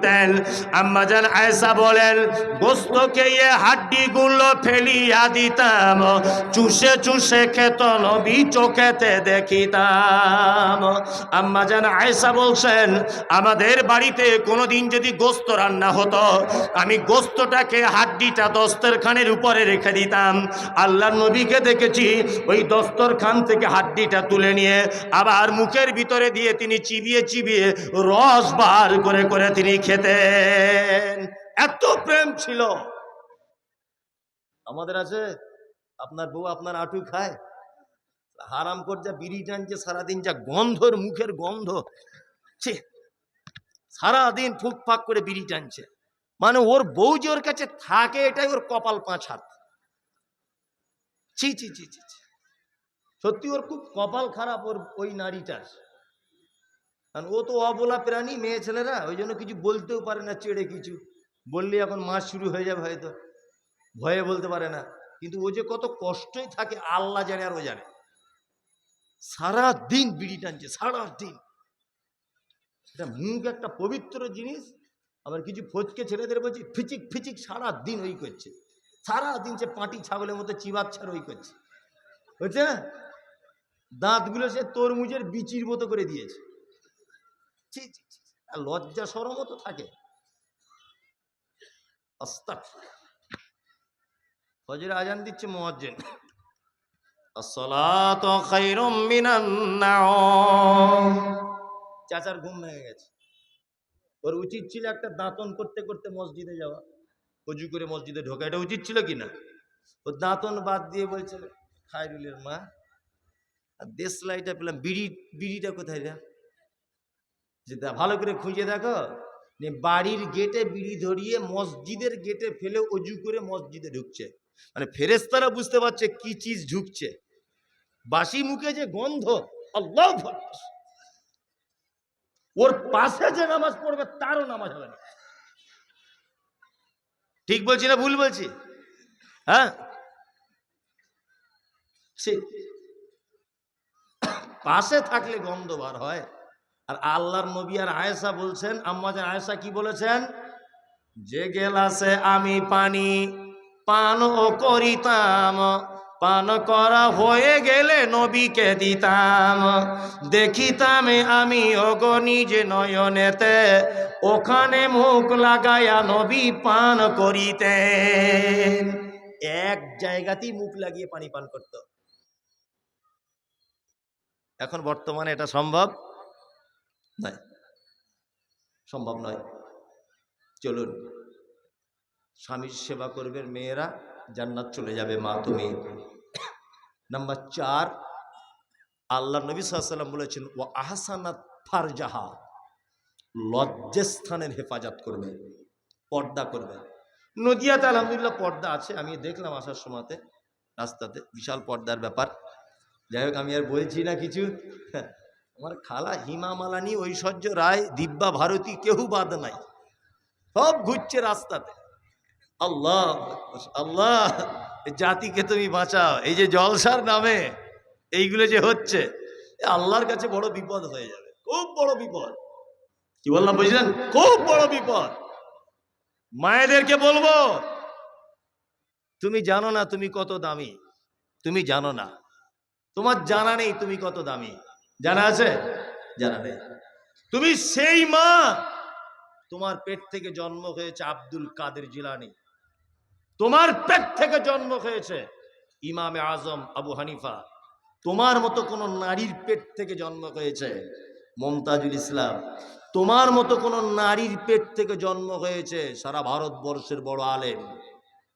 করতেন আম্মাজান আয়েশা বলেন, গোস্তকে এ হাড্ডি গুলো ফেলিয়া দিতাম, চুষে চুষে খেত নবী চোখেতে দেখিতাম। আম্মাজান আয়েশা বলছেন, আমাদের বাড়িতে কোনোদিন যদি গোস্ত রান্না হতো, আমি গোস্তটাকে হাড্ডিটা দস্তরখানের উপরে রেখে দিতাম। আল্লাহ নবীকে দেখেছি, ওই দস্তরখান থেকে হাড্ডিটা তুলে নিয়ে আবার মুখের ভিতরে দিয়ে তিনি চিবিয়ে চিবিয়ে রস বার করে করে তিনি খেতেন। এত প্রেম ছিল। আমাদের আছে, আপনার বউ আপনার আটু খায়, হারাম কর যা বিড়ি টানছে, সারাদিন যা গন্ধর মুখের গন্ধ। ছি, সারাদিন ফুক ফাক করে বিড়ি টানছে। মানে ওর বউ যে ওর কাছে থাকে, এটাই ওর কপাল পাঁচ হাত। ছি ছি ছি ছি। সত্যি ওর খুব কপাল খারাপ ওর ওই নারীটার। কারণ ও তো অবলা প্রাণী, মেয়ে ছেলেরা, ওই জন্য কিছু বলতেও পারে না, চেড়ে কিছু। বললে এখন মাছ শুরু হয়ে যাবে হয়তো। ভয়ে বলতে পারে না। কিন্তু ও যে কত কষ্টই থাকে, আল্লাহ জানে আর ও জানে। সারা দিন বিড়ি টানছে সারা দিন এটা মুখ, একটা পবিত্র জিনিস, আবার কিছু ফচকে ছেলেদের বলছি, ফিচিক ফিচিক সারা দিন ওই করছে। সারা দিন সে পাটি ছাগলের মতো চিবাচ্ছার ওই করছে। না দাঁতগুলো সে তরমুজের বিচির মতো করে দিয়েছে। লজ্জা সরমও তো থাকে। ফজরে আজান দিচ্ছে মোয়াজ্জেন। চাচার ঘুম ভেঙে গেছে। ওর উচিত ছিল একটা দাঁতন করতে করতে মসজিদে যাওয়া। অজু করে মসজিদে ঢোকা। এটা উচিত ছিল কি না? ও দাঁতন বাদ দিয়ে বলছে খায়রুলের মা, আর দেশলাইটা পেলাম। বিড়ি, বিড়িটা কোথায় যা যেটা ভালো করে খুঁজে দেখো। বাড়ির গেটে বিড়ি ধরিয়ে মসজিদের গেটে ফেলে অজু করে মসজিদে ঢুকছে। মানে ফেরেস্তারা বুঝতে পারছে কি চিজ ঢুকছে। বাসি মুখে যে গন্ধ, আল্লাহ ওর পাশে যে নামাজ পড়বে তারও নামাজ হবে না। ঠিক বলছি না ভুল বলছি? হ্যাঁ? পাশে থাকলে গন্ধ বার হয়। আর আল্লাহর নবী আর আয়েশা বলছেন, আম্মা যে আয়েশা কি বলেছেন? যে গেলাসে আমি পানি পান ও করিতাম, পান করা হয়ে গেলে নবীকে দিতাম। দেখিতাম আমি, ওগো নিজে নয়নেতে, ওখানে মুখ লাগায়া নবী পান করিতেন। এক জায়গাতেই মুখ লাগিয়ে পানি পান করত। এখন বর্তমানে এটা সম্ভব? নয় সম্ভব নয়। চলুন। স্বামীর সেবা করবেন মেয়েরা, জান্নাত চলে যাবে মা তুমি। নাম্বার চার, আল্লাহ নবী সাল্লাম বলেছেন ও আহসানাত ফারজাহা লজ্জাস্থানের হেফাজত করবে, পর্দা করবে। নদিয়াতে আলহামদুলিল্লাহ পর্দা আছে, আমি দেখলাম আসার সময়তে, রাস্তাতে, বিশাল পর্দার ব্যাপার। যাই হোক, আমি আর বলছি না কিছু। আমার খালা হিমা মালানি ঐশ্বর্য রায়, দিব্যা ভারতী, কেউ বাদ নাই। সব ঘুরছে রাস্তাতে। আল্লাহ আল্লাহ জাতিকে তুমি বাঁচাও। এই যে জলসার নামে এইগুলো যে হচ্ছে আল্লাহর কাছে বড় বিপদ হয়ে যাবে। খুব বড় বিপদ। কি বললাম, বুঝলেন? খুব বড় বিপদ। মায়েদেরকে বলব, তুমি জানো না তুমি কত দামি। তুমি জানো না। তোমার জানা নেই তুমি কত দামি। জানা আছে? জানা নেই। তুমি সেই মা! তোমার পেট থেকে জন্ম হয়েছে আব্দুল কাদের জিলানি। তোমার পেট থেকে জন্ম হয়েছে ইমামে আজম আবু হানিফা। তোমার মতো কোন নারীর পেট থেকে জন্ম হয়েছে মমতাজুল ইসলাম। তোমার মতো কোন নারীর পেট থেকে জন্ম হয়েছে সারা ভারতবর্ষের বড় আলেম।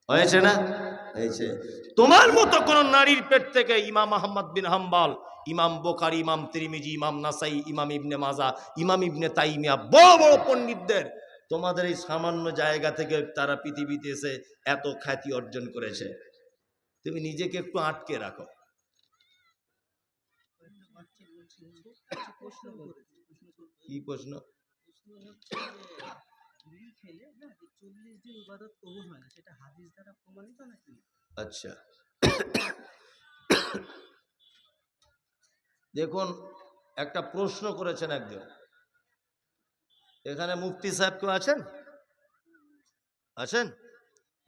হয়েছে না? হয়েছে। তোমার মতো কোন নারীর পেট থেকে ইমাম আহমদ বিন হাম্বাল, ইমাম বোকার ইমাম তিরিমিজি, ইমাম নাসাই, ইমাম ইবনে মাজা, ইমাম ইবনে তাইমিয়া, বড় বড় পণ্ডিতদের, তোমাদের এই সামান্য জায়গা থেকে তারা পৃথিবীতে এসে এত খ্যাতি অর্জন করেছে। তুমি নিজেকে একটু আটকে রাখো। কি প্রশ্ন? খেলে না যে চল্লিশ দিন ইবাদত কবুল হয় না, সেটা হাদিস দ্বারা প্রমাণিত নাকি? আচ্ছা। দেখুন, একটা প্রশ্ন করেছেন একজন। এখানে মুফতি সাহেব কেউ আছেন? আছেন?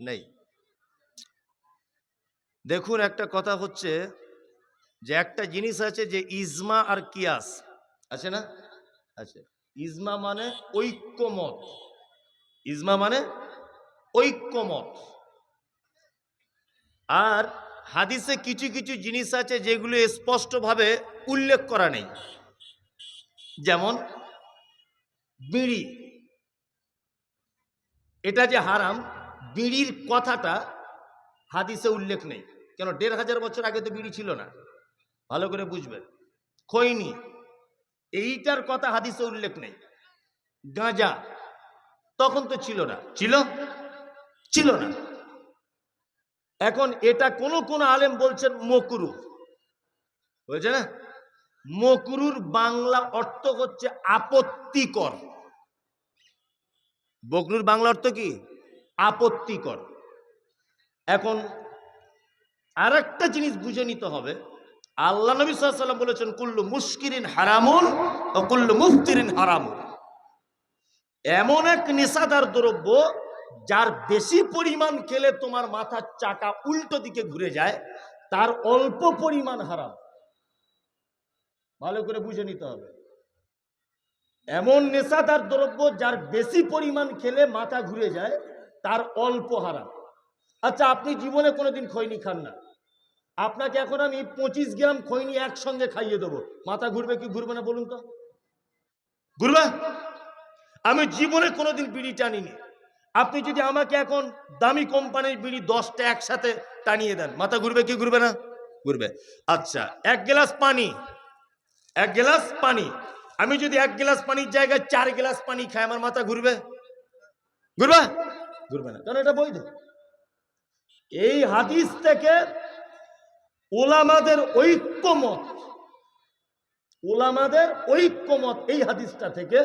নেই। দেখুন, একটা কথা হচ্ছে যে, একটা জিনিস আছে যে, ইজমা আর কিয়াস। আছে না? আছে। ইজমা মানে ঐক্যমত। ইজমা মানে ঐক্যমত। আর হাদিসে কিছু কিছু জিনিস আছে যেগুলো স্পষ্টভাবে উল্লেখ করা নেই। যেমন বিড়ি। এটা যে হারাম, বিড়ির কথাটা হাদিসে উল্লেখ নেই। কেন? দেড় হাজার বছর আগে তো বিড়ি ছিল না। ভালো করে বুঝবেন খৈনি। এইটার কথা হাদিসে উল্লেখ নেই। গাঁজা। তখন তো ছিল না। ছিল? ছিল না। এখন এটা কোন কোন আলেম বলছেন মকরু। হয়েছে না? মকরুর বাংলা অর্থ হচ্ছে আপত্তিকর। বকরুর বাংলা অর্থ কি? আপত্তিকর। এখন আর একটা জিনিস বুঝে নিতে হবে। আল্লাহ নবী সাল্লাম বলেছেন, কুল্লু মুশকিরিন হারামুন ও কুল্লু মুফতিরিন হারামুন। এমন এক নেশাদার দ্রব্য যার বেশি পরিমাণ খেলে তোমার মাথার চাকা উল্টো দিকে ঘুরে যায়, তার অল্প পরিমাণ হারাম। ভালো করে বুঝে নিতে হবে। এমন নেশাদার দ্রব্য যার বেশি পরিমাণ খেলে মাথা ঘুরে যায়, তার অল্প হারাম। আচ্ছা আপনি জীবনে কোনোদিন খৈনি খান না। আপনাকে এখন আমি পঁচিশ গ্রাম খৈনি একসঙ্গে খাইয়ে দেবো। মাথা ঘুরবে কি ঘুরবে না বলুন তো? ঘুরবে? আমি জীবনে কোনোদিন বিড়ি টানিনি। আপনি যদি আমাকে এখন দামি কোম্পানির বিড়ি দশটা একসাথে টানিয়ে দেন, মাথা ঘুরবে কি ঘুরবে না? ঘুরবে। আচ্ছা এক গ্লাস পানি, এক গ্লাস পানি। আমি যদি এক গ্লাস পানির জায়গায় চার গ্লাস পানি খাই, আমার মাথা ঘুরবে? ঘুরবে? ঘুরবে না। কারণ এটা বৈধ? এই হাদিস থেকে ওলামাদের ঐক্যমত ওলামাদের ঐক্যমত এই হাদিসটা থেকে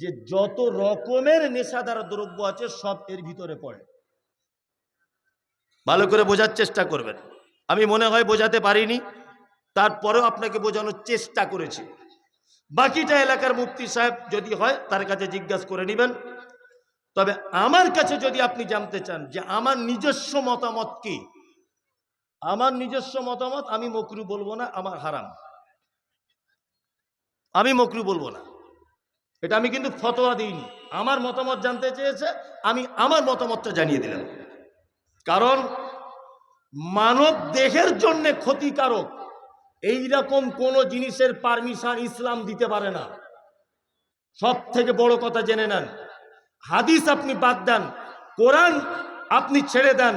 যে যত রকমের নেশাদার দ্রব্য আছে, সব এর ভিতরে পড়ে। ভালো করে বোঝার চেষ্টা করবেন। আমি মনে হয় বোঝাতে পারিনি, তারপরেও আপনাকে বোঝানোর চেষ্টা করেছি। বাকিটা এলাকার মুফতি সাহেব যদি হয়, তার কাছে জিজ্ঞাসা করে নেবেন। তবে আমার কাছে যদি আপনি জানতে চান যে আমার নিজস্ব মতামত কি, আমার নিজস্ব মতামত আমি মকরু বলব না, আমার হারাম। আমি মকরু বলব না। এটা আমি কিন্তু ফতোয়া দিইনি। আমার মতামত জানতে চেয়েছে, আমি আমার মতামতটা জানিয়ে দিলাম। কারণ মানব দেহের জন্য ক্ষতিকারক এই রকম কোন জিনিসের পারমিশন ইসলাম দিতে পারে না। সব থেকে বড় কথা জেনে নেন। হাদিস আপনি বাদ দেন, কোরআন আপনি ছেড়ে দেন।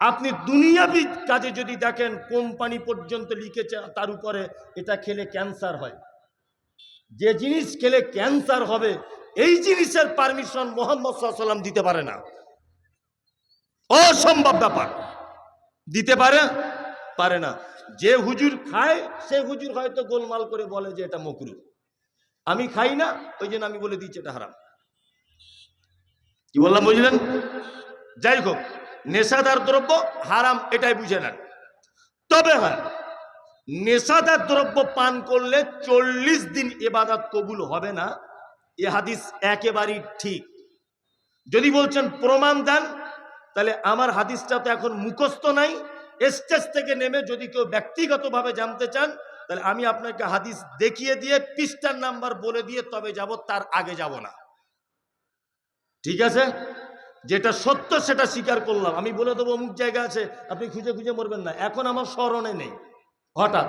আপনি দুনিয়াবি কাজে যদি দেখেন কোম্পানি পর্যন্ত লিখেছে, তার উপরে এটা খেলে ক্যান্সার হয়। যে জিনিস খেলে ক্যান্সার হবে, এই জিনিসের পারমিশন মোহাম্মদ সাল্লাম দিতে পারে না। অসম্ভব ব্যাপার। দিতে পারে পারে না। যে হুজুর খায়, সে হুজুর হয়তো গোলমাল করে বলে যে এটা মকরু আমি খাই না, ওই জন্য আমি বলে দিচ্ছি এটা হারাম। কি বললাম, বুঝলেন? যাই হোক, নেশাদার দ্রব্য হারাম, এটাই বুঝে নেন। তবে হ্যাঁ নেশাদার দ্রব্য পান করলে চল্লিশ দিন এবাদত কবুল হবে না। এ হাদিস একেবারেই ঠিক। যদি বলছেন প্রমাণ দেন, তাহলে আমার হাদিসটা তো এখন মুখস্থ নাই। স্টেজ থেকে নেমে যদি কেউ ব্যক্তিগতভাবে জানতে চান, তাহলে আমি আপনাকে হাদিস দেখিয়ে দিয়ে পৃষ্ঠার নাম্বার বলে দিয়ে তবে যাব, তার আগে যাব না। ঠিক আছে? যেটা সত্য সেটা স্বীকার করলাম। আমি বলে দেবো অমুক জায়গা আছে, আপনি খুঁজে খুঁজে মরবেন না। এখন আমার স্মরণে নেই। হঠাৎ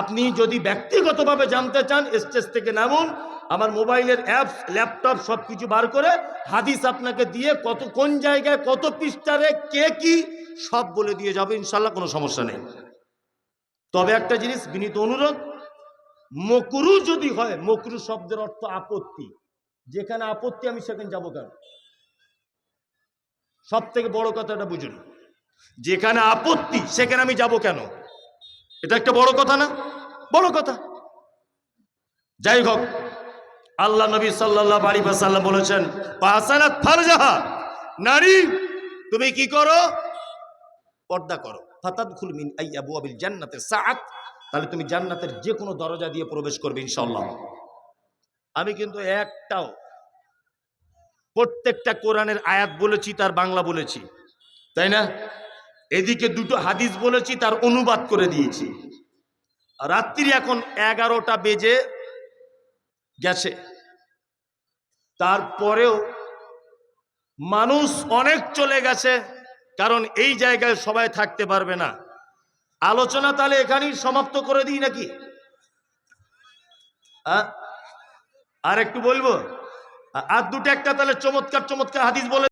আপনি যদি ব্যক্তিগতভাবে জানতে চান, স্টেজ থেকে নামুন, আমার মোবাইলের অ্যাপস, ল্যাপটপ সব কিছু বার করে হাদিস আপনাকে দিয়ে কত, কোন জায়গায় কত পৃষ্ঠারে কে কি সব বলে দিয়ে যাবে ইনশাল্লাহ কোনো সমস্যা নেই। তবে একটা জিনিস, বিনীত অনুরোধ, মকরু যদি হয়, মকরু শব্দের অর্থ আপত্তি। যেখানে আপত্তি, আমি সেখানে যাব কেন? সব থেকে বড় কথাটা বুঝুন। যেখানে আপত্তি, সেখানে আমি যাব কেন? এটা একটা বড় কথা না? বড় কথা। যাই হোক, আল্লাহ নবী সাল্লাহ আলী সাল্লাম বলেছেন পাহাসানাত ফারজাহা। নারী, তুমি কি করো? পর্দা করো। ফাতাদ খুলমিন আই আবু আবিল জান্নাতের সাত তাহলে তুমি জান্নাতের যে কোনো দরজা দিয়ে প্রবেশ করবে ইনশাল্লাহ আমি কিন্তু একটাও প্রত্যেকটা কোরআনের আয়াত বলেছি, তার বাংলা বলেছি। তাই না? এদিকে দুটো হাদিস বলেছি, তার অনুবাদ করে দিয়েছি। রাত্রি এখন এগারোটা বেজে গেছে। তারপরেও মানুষ অনেক চলে গেছে, কারণ এই জায়গায় সবাই থাকতে পারবে না। আলোচনা তাহলে এখানেই সমাপ্ত করে দিই নাকি? আর একটু বলব? আর দুটো একটা তাহলে চমৎকার চমৎকার হাদিস বলে